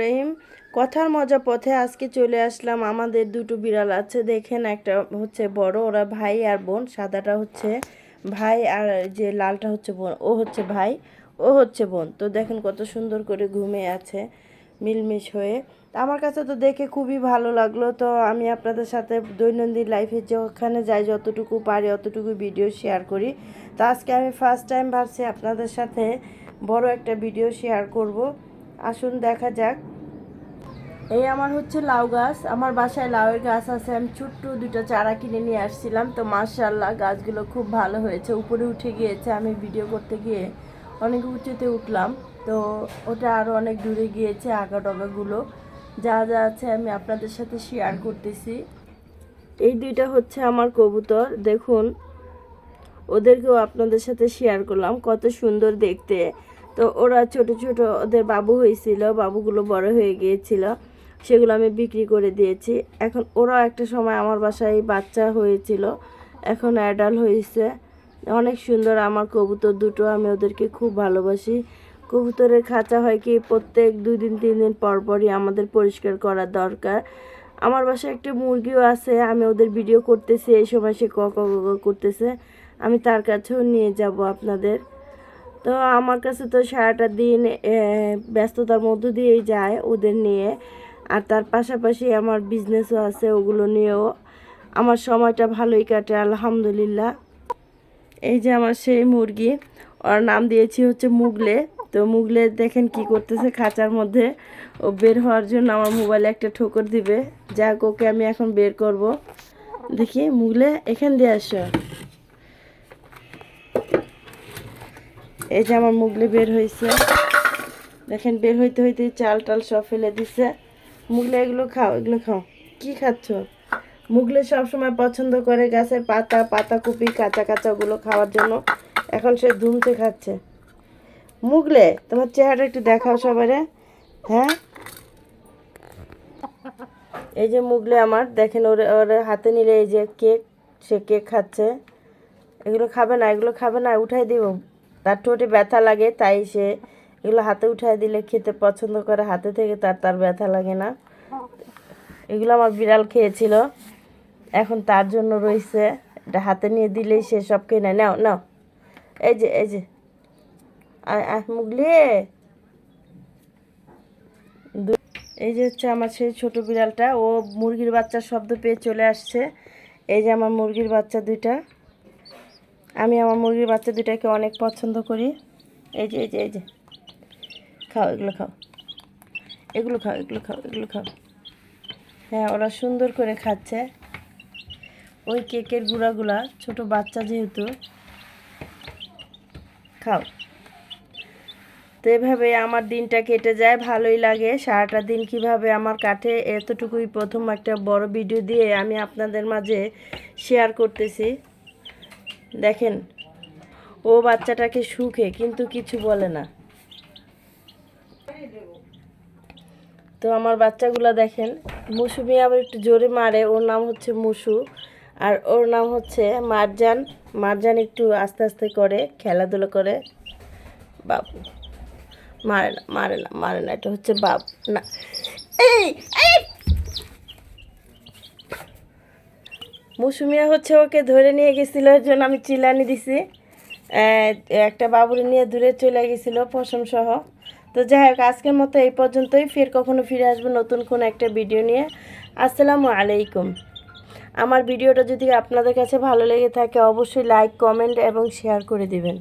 রহিম। কথার মজা পথে আজকে চলে আসলাম। আমাদের দুটো বিড়াল আছে, দেখেন একটা হচ্ছে বড়, ওরা ভাই আর বোন, সাদাটা হচ্ছে ভাই আর যে লালটা হচ্ছে বোন, ও হচ্ছে ভাই, ও হচ্ছে বোন। তো দেখেন কত সুন্দর করে ঘুমে আছে, মিলমিশ হয়ে। আমার কাছে তো দেখে খুবই ভালো লাগল। তো আমি আপনাদের সাথে দৈনন্দিন লাইফে যেখানে যাই, যতটুকু পারি, অতটুকু ভিডিও শেয়ার করি। তো আজকে আমি ফার্স্ট টাইম ভাবছি আপনাদের সাথে বড় একটা ভিডিও শেয়ার করব। আসুন, দেখা যাক। এই আমার হচ্ছে লাউ গাছ। আমার বাসায় লাউয়ের গাছ আছে। আমি ছোট্ট দুটো চারা কিনে নিয়ে আসছিলাম। তো মার্শাল্লাহ গাছগুলো খুব ভালো হয়েছে। উপরে উঠে গিয়েছে। আমি ভিডিও করতে গিয়ে অনেক উঁচুতে উঠলাম। তো ওটা আরও অনেক দূরে গিয়েছে আগা ডগাগুলো যা যা আছে আমি আপনাদের সাথে শেয়ার করতেছি। এই দুইটা হচ্ছে আমার কবুতর। দেখুন, ওদেরকেও আপনাদের সাথে শেয়ার করলাম। কত সুন্দর দেখতে। তো ওরা ছোট ছোট ওদের বাবু হয়েছিল, বাবুগুলো বড় হয়ে গিয়েছিল, সেগুলো আমি বিক্রি করে দিয়েছি। এখন ওরাও একটা সময় আমার বাসায় বাচ্চা হয়েছিল, এখন অ্যাডাল্ট হয়েছে। অনেক সুন্দর আমার কবুতর দুটো, আমি ওদেরকে খুব ভালোবাসি। কবুতরের খাঁচা হয় কি, প্রত্যেক দুই দিন, তিন দিন পর পরই আমাদের পরিষ্কার করা দরকার। আমার বাসায় একটা মুরগিও আছে, আমি ওদের ভিডিও করতেছি, এই সময় সে ক করতেছে। আমি তার কাছেও নিয়ে যাব আপনাদের। তো আমার কাছে তো সারাটা দিন ব্যস্ততার মধ্য দিয়েই যায় ওদের নিয়ে। আর তার পাশাপাশি আমার বিজনেসও আছে ওগুলো নিয়েও। আমার সময়টা ভালোই কাটে, আলহামদুলিল্লাহ। এই যে আমার সেই মুরগি, ওর নাম দিয়েছি হচ্ছে মুগলে। তো মুগলে দেখেন কি করতেছে খাঁচার মধ্যে। ও বের হওয়ার জন্য আমার মোবাইলে একটা ঠোকর দিবে। যাক, ওকে আমি এখন বের করব। দেখি, মুগলে এখান দিয়ে আসো। এই যে আমার মুগলে বের হয়েছে। দেখেন, বের হইতে হইতে চাল টাল সব ফেলে দিছে। মুগলে, এগুলো খাও এগুলো খাও। কি খাচ্ছ? মুগলে সবসময় পছন্দ করে গাছের পাতা পাতা কুপি, কাঁচা কাঁচা ওগুলো খাওয়ার জন্য। এখন সে ধুমতে খাচ্ছে। মুগলে, তোমার চেহারা একটু দেখাও সবারে হ্যাঁ? এই যে মুগলে আমার, দেখেন, ওর ওর হাতে নিলে এই যে কেক, সে কেক খাচ্ছে। এগুলো খাবে না, এগুলো খাবে না, উঠাই দিব। তার ঠোঁটে ব্যথা লাগে, তাই সে এগুলো হাতে উঠাই দিলে খেতে পছন্দ করে। হাতে থেকে তার তার ব্যথা লাগে না। এগুলো আমার বিড়াল খেয়েছিল। এখন তার জন্য রয়েছে। এটা হাতে নিয়ে দিলেই সে সব খেয়ে নেয়। নাও নাও। এই যে এই যে। মুগলি এই যে হচ্ছে আমার সেই ছোট বিড়ালটা। ও মুরগির বাচ্চার শব্দ পেয়ে চলে আসছে। এই যে আমার মুরগির বাচ্চা দুইটা। আমি আমার মুরগির বাচ্চা দুটাকে অনেক পছন্দ করি। এই যে এই যে এই যে। খাও, এগুলো খাও। এগুলো খাও এগুলো খাও এগুলো খাও। হ্যাঁ ওরা সুন্দর করে খাচ্ছে। ওই কেকের গুঁড়াগুলা, ছোট বাচ্চা যেহেতু, খাও। তো এভাবে আমার দিনটা কেটে যায়, ভালোই লাগে। সারাটা দিন কীভাবে আমার কাটে, এতটুকুই প্রথম একটা বড় ভিডিও দিয়ে আমি আপনাদের মাঝে শেয়ার করতেছি। দেখেন, ও বাচ্চাটাকে সুখে, কিন্তু কিছু বলে না। তো আমার বাচ্চাগুলো দেখেন মুসুমি আবার একটু জোরে মারে, ওর নাম হচ্ছে মুসু, আর ওর নাম হচ্ছে মারজান। মারজান একটু আস্তে আস্তে করে, খেলাধুলো করে। বাবু, মারে না মারে না মারে না, এটা হচ্ছে বাপ না। এই মৌসুমিয়া হচ্ছে ওকে ধরে নিয়ে গেছিল ওই জন্য আমি চিলানি দিছি। একটা বাবুরি নিয়ে দূরে চলে গেছিল পশম সহ। তো যাই হোক, আজকের মতো এই পর্যন্তই। ফের কখনো ফিরে আসব নতুন কোনো একটা ভিডিও নিয়ে। আসসালামু আলাইকুম। আমার ভিডিওটা যদি আপনাদের কাছে ভালো লেগে থাকে, অবশ্যই লাইক কমেন্ট এবং শেয়ার করে দিবেন।